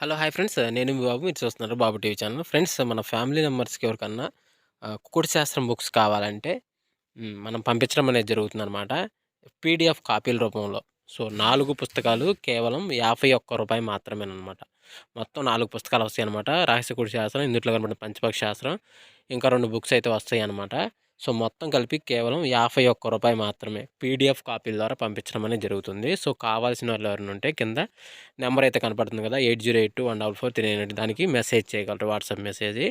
Hello hi friends. నేను మీ బాబు. మీరు చూస్తున్నారు బాబు టీవీ ఛానల్. ఫ్రెండ్స్ మన ఫ్యామిలీ మెంబర్స్కి ఎవరికన్నా కుకుడు శాస్త్రం బుక్స్ కావాలంటే మనం పంపించడం అనేది జరుగుతుందన్నమాట. పీడిఎఫ్ కాపీల రూపంలో. సో నాలుగు పుస్తకాలు కేవలం యాభై ఒక్క రూపాయి మాత్రమేనమాట మొత్తం నాలుగు పుస్తకాలు వస్తాయి అనమాట రహస్య శాస్త్రం ఇందులో కనబడిన పంచపక్ష శాస్త్రం ఇంకా రెండు బుక్స్ అయితే వస్తాయి అనమాట సో మొత్తం కలిపి కేవలం యాభై ఒక్క రూపాయి మాత్రమే పీడిఎఫ్ కాపీల ద్వారా పంపించడం అనేది జరుగుతుంది. సో కావాల్సిన వాళ్ళు ఎవరైనా ఉంటే కింద నెంబర్ అయితే కనపడుతుంది కదా eight zero eight two one double four three nine దానికి మెసేజ్ చేయగలరు వాట్సాప్ మెసేజ్.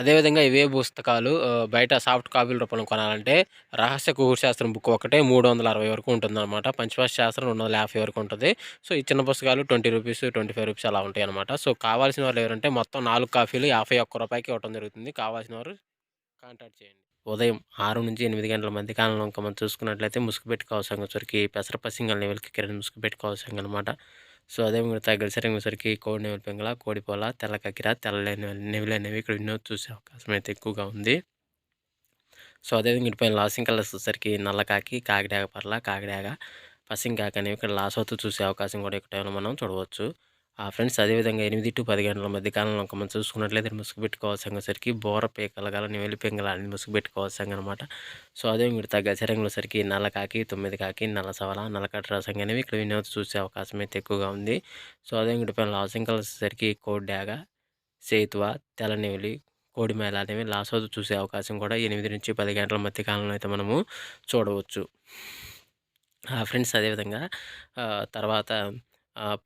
అదేవిధంగా ఇవే పుస్తకాలు బయట సాఫ్ట్ కాపీల రూపంలో కొనాలంటే రహస్య శాస్త్రం బుక్ ఒకటే మూడు వందల అరవై వరకు ఉంటుంది అనమాట పంచభాష శాస్త్రం రెండు వందల యాభై వరకు ఉంటుంది. సో ఈ చిన్న పుస్తకాలు twenty rupees twenty five rupees అలా ఉంటాయి అనమాట సో కావాల్సిన వాళ్ళు ఎవరంటే మొత్తం నాలుగు కాఫీలు యాభై ఒక్క రూపాయికి ఇవ్వడం జరుగుతుంది. కావాల్సిన వారు కాంటాక్ట్ చేయండి. ఉదయం ఆరు నుంచి ఎనిమిది గంటల మధ్య కాలంలో ఇంకా మనం చూసుకున్నట్లయితే ముసుగు పెట్టుకోవాల్సిన సరికి పెసర పసింగల్ లెవెల్కి కిరణ్ ముసుగు కవసంగం అనమాట సో అదే మీరు సరికి కోడి నెవలి పెంగల కోడిపోల తెల్ల కక్కిర తెల్ల నెవిలి అనేవి ఇక్కడ విన్నో చూసే అవకాశం అయితే ఎక్కువగా ఉంది. సో అదేవిధంగా ఇటుపైన లాసింగ్ కలర్స్ వచ్చేసరికి నల్లకాకి కాకిడాగ పర్ల కాకిడాగ పసింగాక అనేవి ఇక్కడ లాస్ అవుతూ చూసే అవకాశం కూడా ఇక్కడ మనం చూడవచ్చు. ఆ ఫ్రెండ్స్ అదేవిధంగా ఎనిమిది టు పది గంటల మధ్య కాలంలో మనం చూసుకున్నట్లయితే ముసుగు పెట్టుకోవాల్సిన సరికి బోర పేకల గల నివెలి పెంగల అని ముసుగు పెట్టుకోవాల్సిన అనమాట సో అదే మీరు తగ్గ శరంగుల సరికి నల్ల కాకి తొమ్మిది కాకి నల్ల సవల నల్లకట్ట రసం అనేవి ఇక్కడ వినోద్ చూసే అవకాశం అయితే ఎక్కువగా ఉంది. సో అదే ఇంకటి పైన లాసింగ్ కలిసేసరికి సరికి సేతువ తెల్లనివిలి కోడిమేళ అనేవి లాస్ చూసే అవకాశం కూడా ఎనిమిది నుంచి పది గంటల మధ్య కాలంలో అయితే మనము చూడవచ్చు. ఫ్రెండ్స్ అదేవిధంగా తర్వాత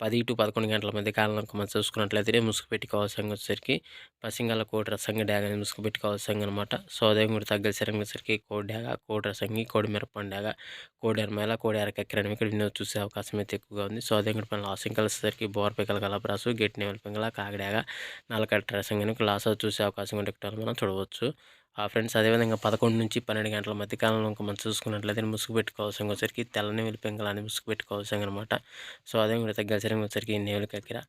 పది టు పదకొండు గంటల మధ్య కాలంలో మనం చూసుకున్నట్లయితే ముసుగు పెట్టుకోవాల్సిన వచ్చేసరికి. పసింగల కోటి రసంగి డ్యాగ్ అనేది ముసుగు పెట్టుకోవాల్సింది అనమాట సో అదే కూడా వచ్చేసరికి కోడి డ్యాగ కోడి రసంగి కోడి మిరపండి డ్యాగ కోడి అరమేల కోడి అరకెక్కరని ఇక్కడ వినోద్ చూసే అవకాశం అయితే ఎక్కువగా ఉంది. సో అదే కూడా లాసింగ్ కలిసేసరికి బోర్ పిక్కల కలపరాసు గెట్ నేవల్ పింగళ కాగడాగ నల్లకట్ట రసంగిని లాస్ చూసే అవకాశం ఉంటే మనం చూడవచ్చు. ఆ ఫ్రెండ్స్ అదేవిధంగా పదకొండు నుంచి పన్నెండు గంటల మధ్య కాలంలో ఇంకా మనం చూసుకున్నట్లయితే ముసుగు పెట్టుకోవాల్సిన వచ్చరికి తెల్లని వెలిపెంగలని ముసుగు పెట్టుకోవాల్సిన అనమాట సో అదే కూడా తగ్గసరి వచ్చరికి నేలు కక్కిర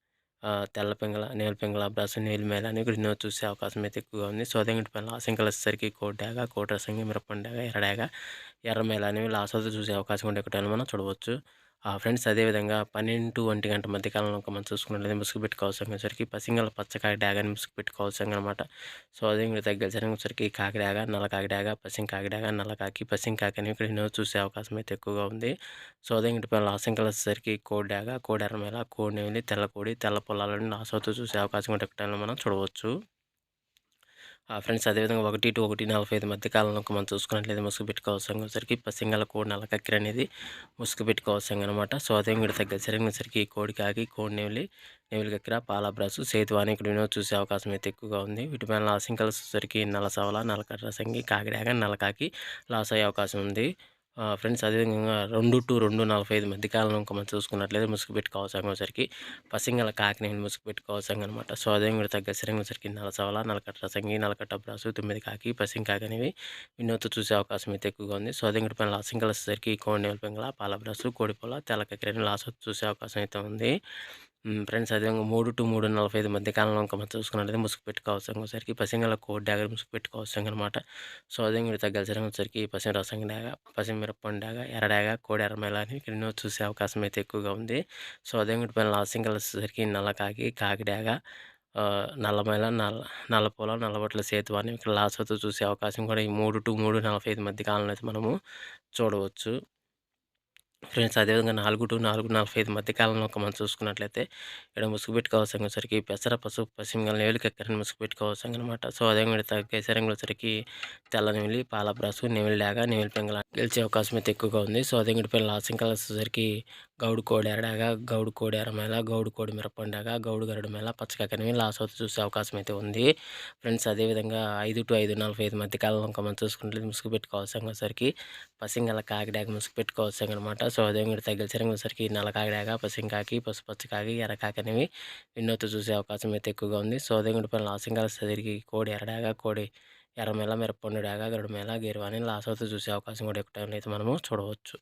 తెల్ల పెంగల నేల పెంగల బ్రస్ నేల మేల అని కూడా చూసే అవకాశం అయితే ఎక్కువగా ఉంది. సో అదే పైన ఆశంకలు వచ్చేసరికి కోడ్డాగా కోటరసంగి మిరపండాగా ఎర్రడాగా ఎర్రమేల అనేవి లాస్ చూసే అవకాశం ఉండే ఒకటి మనం చూడవచ్చు. ఫ్రెండ్స్ అదేవిధంగా పన్నెండు ఒంటి గంట మధ్య కాలంలో మనం చూసుకున్నట్లయితే ముసుగు పెట్టుకోవాల్సి సరికి పసింగల పచ్చకాయ డాగ్ అని ముసుగు పెట్టుకోవాల్సిన అనమాట సో అదే ఇంకా తగ్గసరికి కాకిడాగ నల్ల కాకిడాగ పసింగ్ కాకిడాగ నల్ల కాకి పసింగ్ కాకి అని ఇక్కడ ఎన్నో చూసే అవకాశం అయితే ఎక్కువగా ఉంది. సో అదే ఇంటి పైన లాసింగ్ వచ్చేసరికి కోడి డాగ కోడి ఎర్రమేల కోడి తెల్ల కోడి తెల్ల పొలాలని లాస్ అవుతూ చూసే అవకాశం ఉంటే మనం చూడవచ్చు. ఫ్రెండ్స్ అదేవిధంగా ఒకటి టు ఒకటి నలభై ఐదు మధ్య కాలంలో మనం చూసుకున్నట్లయితే ముసుగు పెట్టుకోవాల్సిన సరికి పసింగల కోడి నల్ల అనేది ముసుగు పెట్టుకోవాల్సింది అనమాట సో అదే కూడా తగ్గసరికి సరికి కోడి కాకి కోడి నెవలి నెవిలి కక్కిర పాలబ్రాసు బ్రష్ ఇక్కడ వినోద్ చూసే అవకాశం అయితే ఎక్కువగా ఉంది. వీటిపైన లాసింగ్ కలిసి సరికి నల్ల సవల నల్లకర్ర సంగి కాకిడాక లాస్ అయ్యే అవకాశం ఉంది. ఫ్రెండ్స్ అదేవిధంగా రెండు టు రెండు నలభై ఐదు మధ్య కాలంలో ఇంకా మనం చూసుకున్నట్లయితే ముసుగు పెట్టుకోవాల్సిన సరికి పసింగల కాకిని ముసుగు పెట్టుకోవాల్సిన అనమాట సో అదేవిధంగా తగ్గ సరంగా సరికి నలసవల నలకట్ట సంగి నలకట్ట బ్రాసు తొమ్మిది కాకి పసింగ్ కాకి అనేవి వినోద్ చూసే అవకాశం అయితే ఎక్కువగా ఉంది. సో అదేవిధంగా పైన లాసింగ్ సరికి కోడి పెంగల పాల బ్రాసు కోడిపొల తెల్లకక్కిరని లాస్ చూసే అవకాశం అయితే ఉంది. ఫ్రెండ్స్ అదేవిధంగా మూడు టు మూడు నలభై ఐదు మధ్య కాలంలో ఇంకా మనం చూసుకున్నట్లయితే ముసుగు పెట్టుకోవచ్చు ఒకసారికి పసింగల కోడ్ డాగర్ ముసుగు పెట్టుకోవచ్చు అనమాట సో అదే మీరు తగ్గాల్సిన వచ్చరికి పసిన రసం డాగ పసిన మిరపండు డాగ కోడి ఎర్రమేళ అని ఇక్కడ చూసే అవకాశం అయితే ఎక్కువగా ఉంది. సో అదే మీరు పైన లాసింగ్ వచ్చేసరికి నల్ల కాకి కాకి డాగ నల్లమైల నల్ల నల్లపూల నల్లబొట్ల సేతు అని ఇక్కడ లాస్ చూసే అవకాశం కూడా ఈ మూడు టు మూడు నలభై ఐదు మధ్య కాలంలో అయితే మనము చూడవచ్చు. ఫ్రెండ్స్ అదేవిధంగా నాలుగు టు నాలుగు నలభై ఐదు మధ్యకాలంలో ఒక మనం చూసుకున్నట్లయితే ఇక్కడ ముసుగు పెట్టుకోవాల్సిన సరికి పెసర పసుపు పశ్చిమ నేవులకి ఎక్కడని ముసుగు పెట్టుకోవాల్సిన అనమాట సో అదేవిధంగా కేసరంగుల సరికి తెల్ల నెమిలి పాలబ్రాసు నెమిలి లాగా నెమిలి పెంగల గెలిచే అవకాశం అయితే ఎక్కువగా ఉంది. సో అదే పైన లాసింగ్ కలర్స్ సరికి గౌడు కోడి ఎరడాగా గౌడు కోడి ఎరమేళ గౌడు కోడి మిరపండాగా గౌడు గరుడు మేళ పచ్చకాకని లాస్ అవుతూ చూసే అవకాశం అయితే ఉంది. ఫ్రెండ్స్ అదేవిధంగా ఐదు టు ఐదు నలభై ఐదు మధ్యకాలంలో ఇంకా మనం చూసుకుంటే ముసుగు పెట్టుకోవాల్సిన సరికి పసింగల కాకిడాగ ముసుగు పెట్టుకోవాల్సిన అనమాట సో అదేవిధంగా తగిలిసరంగా సరికి నల్ల కాకిడాగ పసింకాకి పసుపచ్చకాకి ఎర్రకాకనివి అనేవి విన్నోతో చూసే అవకాశం అయితే ఎక్కువగా ఉంది. సో అదేవిధంగా పైన లాసింగాల సరికి కోడి ఎరడాగా కోడి ఎర్రమేళ మిరపండు డాగా గరుడు మేళ గేరువాని లాస్ అవుతూ చూసే అవకాశం కూడా ఎక్కువ టైంలో అయితే మనము చూడవచ్చు.